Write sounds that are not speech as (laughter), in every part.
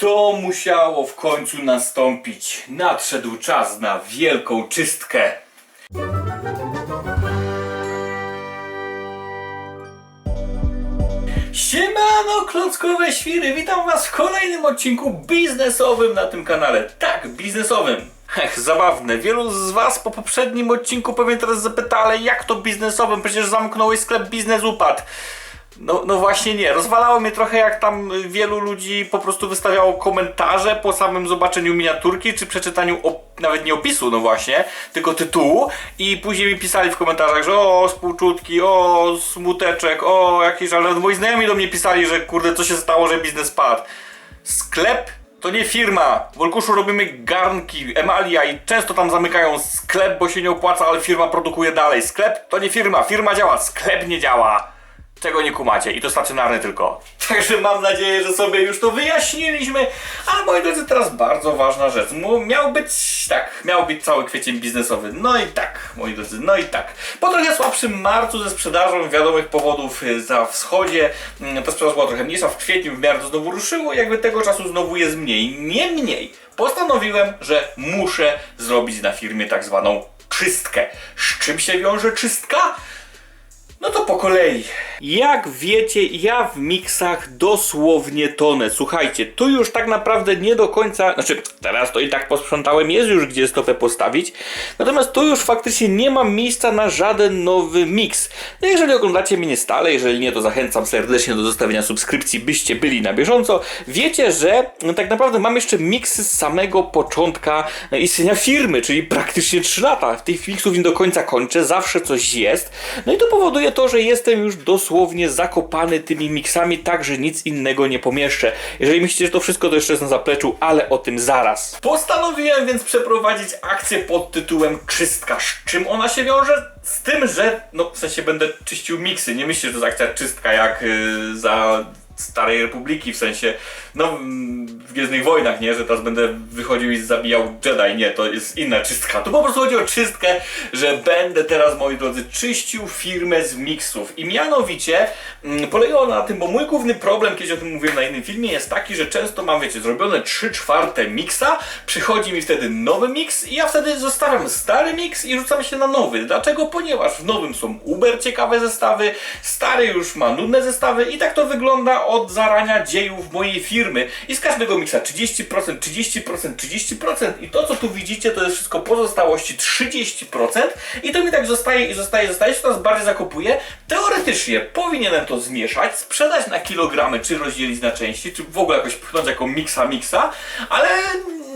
To musiało w końcu nastąpić. Nadszedł czas na wielką czystkę. Siemano, klockowe świry! Witam was w kolejnym odcinku biznesowym na tym kanale. Tak, biznesowym. Ech, zabawne. Wielu z was po poprzednim odcinku pewnie teraz zapyta, jak to biznesowym? Przecież zamknąłeś sklep, biznes upadł. No, no właśnie nie. Rozwalało mnie trochę jak tam wielu ludzi po prostu wystawiało komentarze po samym zobaczeniu miniaturki, czy przeczytaniu nawet nie opisu, no właśnie, tylko tytułu i później mi pisali w komentarzach, że o współczutki, o smuteczek, o jakieś, ale moi znajomi do mnie pisali, że kurde co się stało, że biznes padł. Sklep to nie firma. W Olkuszu robimy garnki, emalia i często tam zamykają sklep, bo się nie opłaca, ale firma produkuje dalej. Sklep to nie firma, firma działa, sklep nie działa. Czego nie kumacie i to stacjonarny tylko. (laughs) Także mam nadzieję, że sobie już to wyjaśniliśmy. A moi drodzy, teraz bardzo ważna rzecz. Miał być, tak, miał być cały kwiecień biznesowy. No i tak, moi drodzy, no i tak. Po trochę słabszym marcu ze sprzedażą wiadomych powodów y, za wschodzie, mm, ta sprzedaż była trochę mniejsza. W kwietniu w miarę to znowu ruszyło, jakby tego czasu znowu jest mniej. Niemniej, postanowiłem, że muszę zrobić na firmie tak zwaną czystkę. Z czym się wiąże czystka? No to po kolei. Jak wiecie, ja w miksach dosłownie tonę. Słuchajcie, tu już tak naprawdę nie do końca, znaczy teraz to i tak posprzątałem, jest już gdzie stopę postawić. Natomiast tu już faktycznie nie mam miejsca na żaden nowy miks. No jeżeli oglądacie mnie stale, jeżeli nie, to zachęcam serdecznie do zostawienia subskrypcji, byście byli na bieżąco. Wiecie, że no, tak naprawdę mam jeszcze miksy z samego początka istnienia firmy, czyli praktycznie 3 lata. Tych miksów nie do końca kończę, zawsze coś jest. No i to powoduje to, że jestem już dosłownie zakopany tymi miksami, tak że nic innego nie pomieszczę. Jeżeli myślicie, że to wszystko to jeszcze jest na zapleczu, ale o tym zaraz. Postanowiłem więc przeprowadzić akcję pod tytułem Czystka. Z czym ona się wiąże? Z tym, że no w sensie będę czyścił miksy. Nie myślę, że to jest akcja czystka jak yy, za Starej Republiki, w sensie, no w Gwiezdnych Wojnach, nie, że teraz będę wychodził i zabijał Jedi, nie, to jest inna czystka. Tu po prostu chodzi o czystkę, że będę teraz, moi drodzy, czyścił firmę z miksów. I mianowicie mm, polegało na tym, bo mój główny problem, kiedyś o tym mówiłem na innym filmie, jest taki, że często mam, wiecie, zrobione 3 czwarte miksa, przychodzi mi wtedy nowy miks i ja wtedy zostawiam stary miks i rzucam się na nowy. Dlaczego? Ponieważ w nowym są uber ciekawe zestawy, stary już ma nudne zestawy i tak to wygląda od zarania dziejów mojej firmy. I z każdego miksa 30%, 30%, 30% i to co tu widzicie to jest wszystko pozostałości 30% i to mi tak zostaje i zostaje, zostaje, się teraz bardziej zakopuje. Teoretycznie powinienem to zmieszać, sprzedać na kilogramy, czy rozdzielić na części, czy w ogóle jakoś pchnąć jako miksa miksa, ale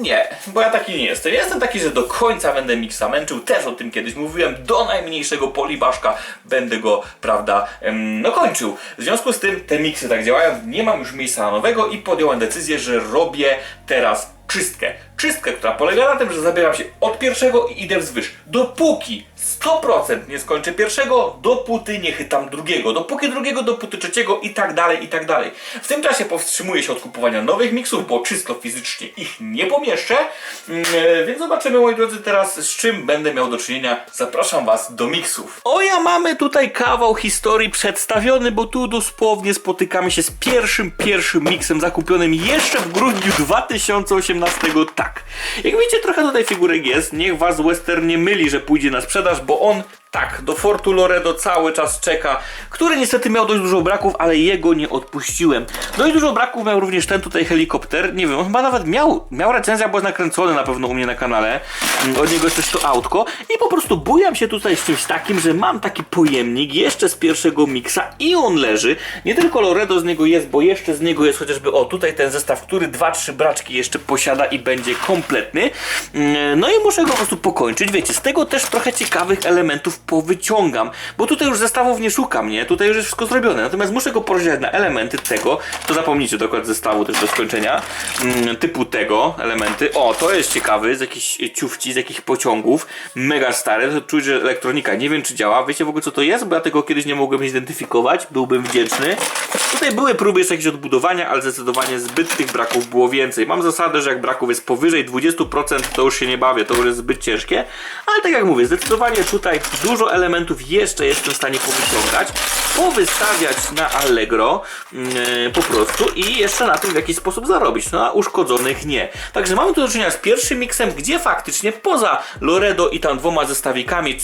nie, bo ja taki nie jestem. Ja jestem taki, że do końca będę miksa męczył, też o tym kiedyś mówiłem, do najmniejszego polibaszka będę go, prawda, em, no kończył. W związku z tym te miksy tak działają, nie mam już miejsca nowego i podjąłem decyzję, że robię teraz czystkę. Czystkę, która polega na tym, że zabieram się od pierwszego i idę wzwyż. Dopóki 100% nie skończę pierwszego, dopóty nie chytam drugiego. Dopóki drugiego, dopóty trzeciego i tak dalej, i tak dalej. W tym czasie powstrzymuję się od kupowania nowych miksów, bo czysto fizycznie ich nie pomieszczę. E, Więc zobaczymy, moi drodzy, teraz z czym będę miał do czynienia. Zapraszam Was do miksów. O, ja mamy tutaj kawał historii przedstawiony, bo tu dosłownie spotykamy się z pierwszym, pierwszym miksem zakupionym jeszcze w grudniu 2018. Tak. Jak widzicie, trochę tutaj figurek jest. Niech Was Western nie myli, że pójdzie na sprzedaż, bo on tak, do Fortu Loredo cały czas czeka, który niestety miał dość dużo braków, ale jego nie odpuściłem. Dość dużo braków miał również ten tutaj helikopter, nie wiem, on chyba nawet miał, miał recenzja, bo jest nakręcony na pewno u mnie na kanale, Mm, od niego jest też to autko. I po prostu bujam się tutaj z czymś takim, że mam taki pojemnik jeszcze z pierwszego miksa i on leży, nie tylko Loredo z niego jest, bo jeszcze z niego jest chociażby, o tutaj ten zestaw, który 2-3 braczki jeszcze posiada i będzie kompletny, Mm, no i muszę go po prostu pokończyć, wiecie, z tego też trochę ciekawych elementów powyciągam, bo tutaj już zestawów nie szukam, nie? Tutaj już jest wszystko zrobione, natomiast muszę go porozdzielać na elementy tego, to zapomnijcie dokład zestawu też do skończenia, mm, typu tego, elementy, o, to jest ciekawy, z jakichś ciufci, z jakichś pociągów, mega stary, to czuć, że elektronika, nie wiem czy działa, wiecie w ogóle co to jest, bo ja tego kiedyś nie mogłem zidentyfikować, byłbym wdzięczny. Tutaj były próby jeszcze jakieś odbudowania, ale zdecydowanie zbyt tych braków było więcej. Mam zasadę, że jak braków jest powyżej 20%, to już się nie bawię, to już jest zbyt ciężkie, ale tak jak mówię, zdecydowanie tutaj dużo dużo elementów jeszcze jestem w stanie powyciągać, powystawiać na Allegro e, po prostu i jeszcze na tym w jakiś sposób zarobić. No a uszkodzonych nie. Także mamy tu do czynienia z pierwszym miksem, gdzie faktycznie poza Loredo i tam dwoma zestawikami,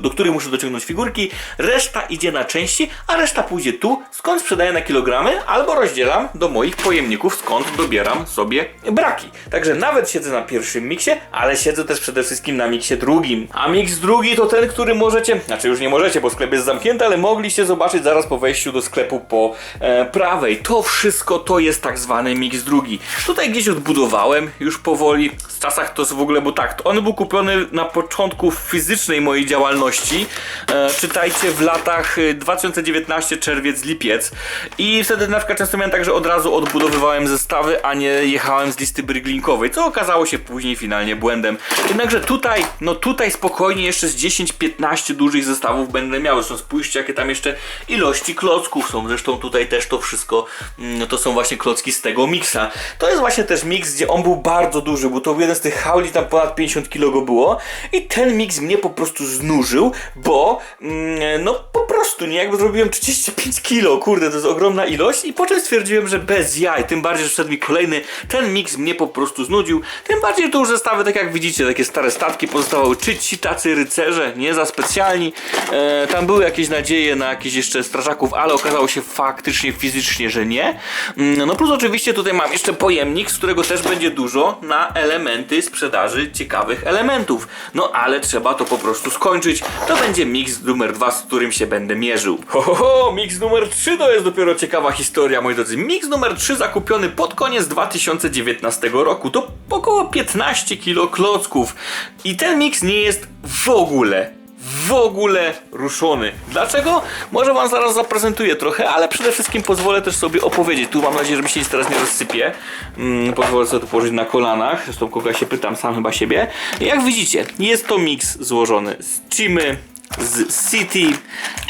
do których muszę dociągnąć figurki, reszta idzie na części, a reszta pójdzie tu, skąd sprzedaję na kilogramy, albo rozdzielam do moich pojemników, skąd dobieram sobie braki. Także nawet siedzę na pierwszym miksie, ale siedzę też przede wszystkim na miksie drugim. A miks drugi to ten, który możecie, znaczy już nie możecie, bo sklep jest zamknięty, ale mogliście zobaczyć zaraz po wejściu do sklepu po e, prawej. To wszystko to jest tak zwany miks drugi. Tutaj gdzieś odbudowałem już powoli. Z czasach to w ogóle, bo tak, on był kupiony na początku fizycznej mojej działalności. E, czytajcie w latach e, 2019 czerwiec, lipiec. I wtedy na przykład często miałem tak, że od razu odbudowywałem zestawy, a nie jechałem z listy bryglinkowej, co okazało się później finalnie błędem. Jednakże tutaj, no tutaj spokojnie jeszcze z 10-15 dużych zestawów będę miał. Zresztą spójrzcie, jakie tam jeszcze ilości klocków są. Zresztą tutaj też to wszystko, mm, to są właśnie klocki z tego miksa. To jest właśnie też miks, gdzie on był bardzo duży, bo to był jeden z tych hauli, tam ponad 50 kg było. I ten miks mnie po prostu znużył, bo mm, no po prostu, nie? Jakby zrobiłem 35 kg, kurde, to jest ogromna ilość. I potem stwierdziłem, że bez jaj, tym bardziej, że wszedł mi kolejny, ten miks mnie po prostu znudził. Tym bardziej, że to już zestawy, tak jak widzicie, takie stare statki pozostawały, czy ci tacy rycerze, nie za specjalni. E, tam były jakieś nadzieje na jakieś jeszcze strażaków, ale okazało się faktycznie, fizycznie, że nie. Mm, No plus oczywiście tutaj mam jeszcze pojemnik, z którego też będzie dużo na elementy sprzedaży ciekawych elementów. No ale trzeba to po prostu skończyć. To będzie mix numer dwa, z którym się będę mierzył. Ho, ho, ho, mix numer 3 to jest dopiero ciekawa historia, moi drodzy. Mix numer 3 zakupiony pod koniec 2019 roku. To około 15 kg klocków. I ten mix nie jest w ogóle w ogóle ruszony. Dlaczego? Może wam zaraz zaprezentuję trochę, ale przede wszystkim pozwolę też sobie opowiedzieć. Tu mam nadzieję, że mi się nic teraz nie rozsypie. Mm, pozwolę sobie to położyć na kolanach. Zresztą kogo się pytam, sam chyba siebie. Jak widzicie, jest to miks złożony z Chimy, z City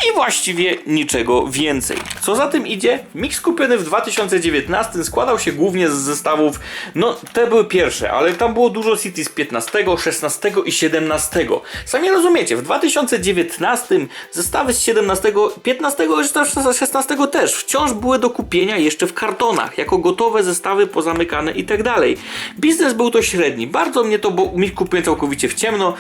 i właściwie niczego więcej. Co za tym idzie, miks kupiony w 2019 składał się głównie z zestawów, no te były pierwsze, ale tam było dużo City z 15, 16 i 17. Sami rozumiecie, w 2019 zestawy z 17, 15 i 16 też wciąż były do kupienia jeszcze w kartonach, jako gotowe zestawy pozamykane i tak dalej. Biznes był to średni, bardzo mnie to, bo mi kupiłem całkowicie w ciemno,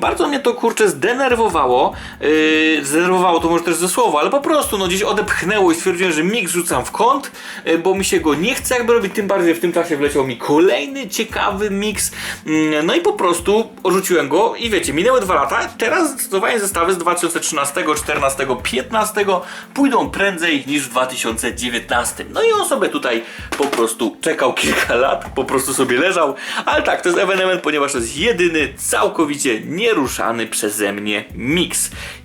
bardzo mnie to kurczę zdenerwowało, yy, zdenerwowało to może też ze słowa, ale po prostu no gdzieś odepchnęło i stwierdziłem, że mix rzucam w kąt, yy, bo mi się go nie chce jakby robić, tym bardziej w tym czasie wleciał mi kolejny ciekawy mix, yy, no i po prostu rzuciłem go i wiecie, minęły dwa lata, teraz zdecydowanie zestawy z 2013, 14, 15 pójdą prędzej niż w 2019. No i on sobie tutaj po prostu czekał kilka lat, po prostu sobie leżał, ale tak, to jest ewenement, ponieważ to jest jedyny całkowicie nieruszany przeze mnie mix.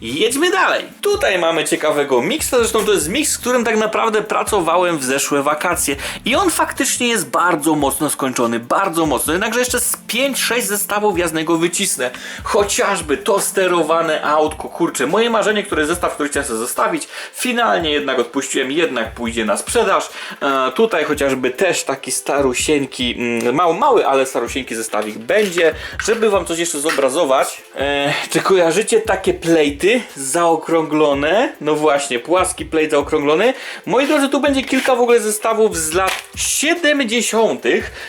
Jedźmy dalej. Tutaj mamy ciekawego mixa, zresztą to jest mix, z którym tak naprawdę pracowałem w zeszłe wakacje i on faktycznie jest bardzo mocno skończony, bardzo mocno, jednakże jeszcze z 5-6 zestawów ja z niego wycisnę. Chociażby to sterowane autko, kurczę, moje marzenie, które zestaw, który chciałem sobie zostawić, finalnie jednak odpuściłem, jednak pójdzie na sprzedaż. E, tutaj chociażby też taki starusieńki, mm, mały, mały, ale starusieńki zestawik będzie. Żeby wam coś jeszcze zobrazować, e, czy kojarzycie takie plejty zaokrąglone? No właśnie, płaski plate zaokrąglony. Moi drodzy, tu będzie kilka w ogóle zestawów z lat 70.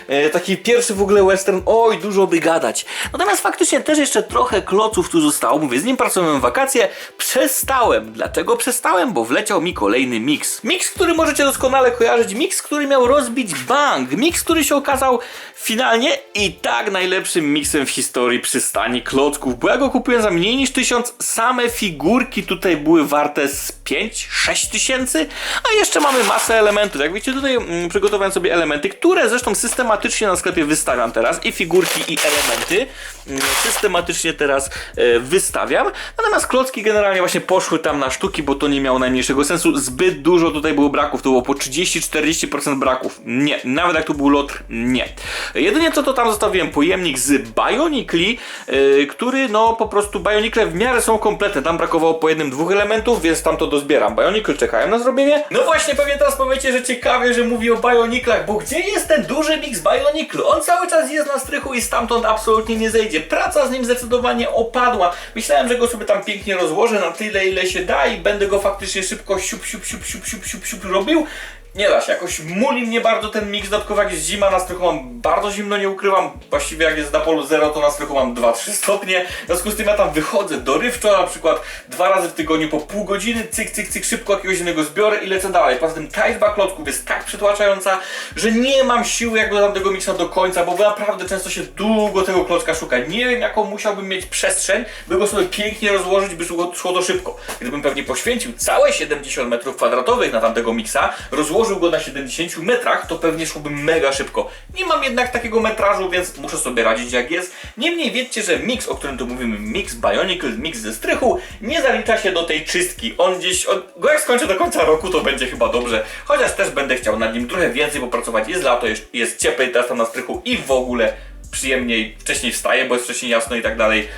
E, taki pierwszy w ogóle western, oj, dużo by gadać. Natomiast faktycznie też jeszcze trochę kloców tu zostało. Mówię, z nim pracowałem wakacje, przestałem. Dlaczego przestałem? Bo wleciał mi kolejny mix. Mix, który możecie doskonale kojarzyć, mix, który miał rozbić bank, mix, który się okazał finalnie i tak najlepszym miksem w historii przystani klocków, bo ja go kupiłem za mniej niż 1000, same figurki tutaj były warte z 5-6 tysięcy, a jeszcze mamy masę elementów. Jak widzicie, tutaj mm, przygotowałem sobie elementy, które zresztą systematycznie na sklepie wystawiam teraz i figurki i elementy mm, systematycznie teraz e, wystawiam. Natomiast klocki generalnie właśnie poszły tam na sztuki, bo to nie miało najmniejszego sensu. Zbyt dużo tutaj było braków, to było po 30-40% braków. Nie, nawet jak tu był lot, nie. Jedynie co to tam zostawiłem pojemnik z Bionicli, yy, który no po prostu Bionicle w miarę są kompletne. Tam brakowało po jednym, dwóch elementów, więc tam to dozbieram. Bionicle czekają na zrobienie. No właśnie, pewnie teraz powiecie, że ciekawie, że mówi o Bioniclach, bo gdzie jest ten duży mix Bioniclu? On cały czas jest na strychu i stamtąd absolutnie nie zejdzie. Praca z nim zdecydowanie opadła. Myślałem, że go sobie tam pięknie rozłożę na tyle, ile się da i będę go faktycznie szybko siup, siup, siup, siup, siup, siup, siup robił. Nie da się, jakoś muli mnie bardzo ten mix, dodatkowo jak jest zima, na strychu mam bardzo zimno, nie ukrywam. Właściwie jak jest na polu 0, to na strychu mam 2-3 stopnie. W związku z tym ja tam wychodzę dorywczo, na przykład dwa razy w tygodniu po pół godziny, cyk, cyk, cyk, szybko jakiegoś innego zbiorę i lecę dalej. Poza tym ta izba klocków jest tak przytłaczająca, że nie mam siły jak dodam tego miksa do końca, bo naprawdę często się długo tego klocka szuka. Nie wiem jaką musiałbym mieć przestrzeń, by go sobie pięknie rozłożyć, by szło to szybko. Gdybym pewnie poświęcił całe 70 metrów kwadratowych na tamtego miksa, rozłożył go na 70 metrach, to pewnie szłoby mega szybko. Nie mam jednak takiego metrażu, więc muszę sobie radzić jak jest. Niemniej wiedzcie, że mix, o którym tu mówimy, mix Bionicle, mix ze strychu, nie zalicza się do tej czystki. On gdzieś, on, go jak skończę do końca roku, to będzie chyba dobrze. Chociaż też będę chciał nad nim trochę więcej popracować. Jest lato, jest, jest cieplej teraz tam na strychu i w ogóle przyjemniej, wcześniej wstaję, bo jest wcześniej jasno i tak dalej.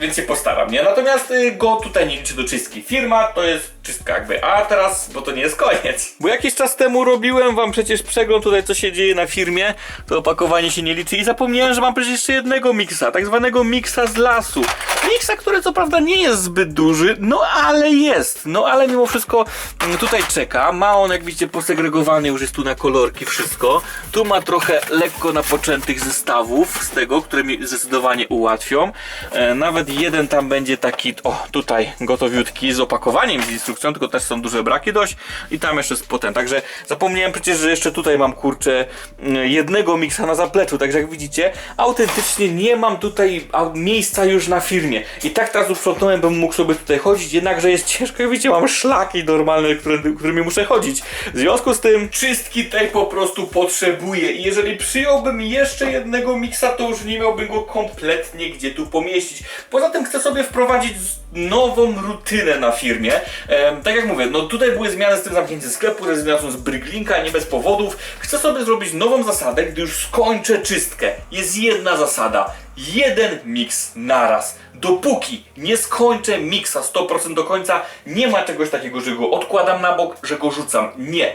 Więc się postaram, nie? Natomiast y, go tutaj nie liczy do czystki. Firma to jest czystka jakby, a teraz, bo to nie jest koniec. (laughs) Bo jakiś czas temu robiłem wam przecież przegląd tutaj, co się dzieje na firmie. To opakowanie się nie liczy i zapomniałem, że mam przecież jeszcze jednego miksa, tak zwanego miksa z lasu. Miksa, który co prawda nie jest zbyt duży, no ale jest. No ale mimo wszystko mm, tutaj czeka. Ma on, jak widzicie, posegregowany już jest tu na kolorki wszystko. Tu ma trochę lekko napoczętych zestawów z tego, które mi zdecydowanie ułatwią. E, nawet jeden tam będzie taki, o tutaj gotowiutki z opakowaniem, z instrukcją, tylko też są duże braki dość i tam jeszcze jest potem. Także zapomniałem przecież, że jeszcze tutaj mam kurczę mm, jednego miksa na zapleczu, także jak widzicie, autentycznie nie mam tutaj miejsca już na firmie. I tak teraz uprzątnąłem, bym mógł sobie tutaj chodzić, jednakże jest ciężko, jak widzicie, mam szlaki normalne, którymi muszę chodzić. W związku z tym czystki tej po prostu potrzebuję i jeżeli przyjąłbym jeszcze jednego miksa, to już nie miałbym go kompletnie gdzie tu pomieścić. Poza tym chcę sobie wprowadzić nową rutynę na firmie. Tak jak mówię, no tutaj były zmiany z tym zamknięciem sklepu, rezygnacją z Bryglinka, nie bez powodów. Chcę sobie zrobić nową zasadę, gdy już skończę czystkę. Jest jedna zasada. Jeden miks naraz. Dopóki nie skończę miksa 100% do końca, nie ma czegoś takiego, że go odkładam na bok, że go rzucam. Nie.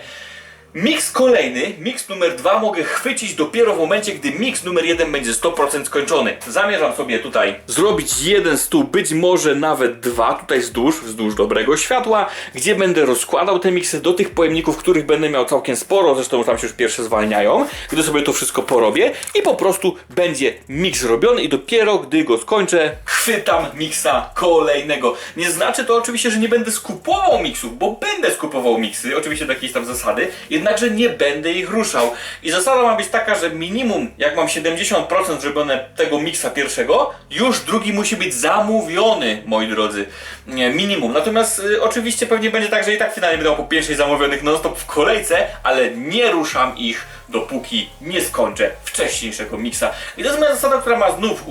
Mix kolejny, mix numer dwa mogę chwycić dopiero w momencie, gdy mix numer jeden będzie 100% skończony. Zamierzam sobie tutaj zrobić jeden stół, być może nawet dwa, tutaj wzdłuż, wzdłuż dobrego światła, gdzie będę rozkładał te miksy do tych pojemników, których będę miał całkiem sporo, zresztą tam się już pierwsze zwalniają, gdy sobie to wszystko porobię i po prostu będzie miks robiony i dopiero gdy go skończę, chwytam miksa kolejnego. Nie znaczy to oczywiście, że nie będę skupował miksów, bo będę skupował miksy, oczywiście do jakiejś tam zasady, jednakże nie będę ich ruszał. I zasada ma być taka, że minimum, jak mam 70% zrobione tego miksa pierwszego, już drugi musi być zamówiony, moi drodzy. Nie, minimum. Natomiast y, oczywiście pewnie będzie tak, że i tak finalnie będę po 5 zamówionych non-stop w kolejce, ale nie ruszam ich dopóki nie skończę wcześniejszego miksa. I to jest moja zasada, która ma znów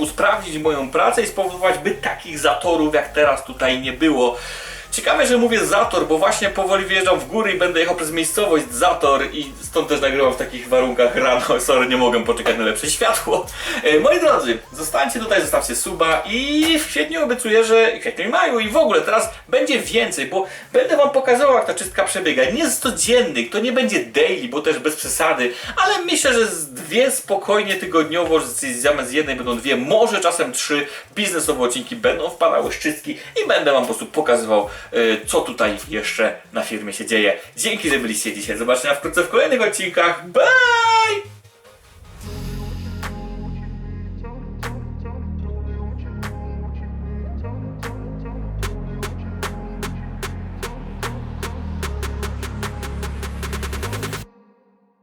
usprawnić moją pracę i spowodować, by takich zatorów jak teraz tutaj nie było. Ciekawe, że mówię zator, bo właśnie powoli wjeżdżam w góry i będę jechał przez miejscowość zator i stąd też nagrywam w takich warunkach rano. (laughs) Sorry, nie mogę poczekać na lepsze światło. E, moi drodzy, zostańcie tutaj, zostawcie suba i w kwietniu obiecuję, że w kwietniu i maju i w ogóle teraz będzie więcej, bo będę wam pokazywał jak ta czystka przebiega. Nie z codziennych, to nie będzie daily, bo też bez przesady, ale myślę, że z dwie spokojnie tygodniowo, zamiast jednej będą dwie, może czasem trzy biznesowe odcinki będą wpadały z czystki i będę wam po prostu pokazywał, co tutaj jeszcze na firmie się dzieje. Dzięki, że byliście dzisiaj. Zobaczenia wkrótce w kolejnych odcinkach. Bye!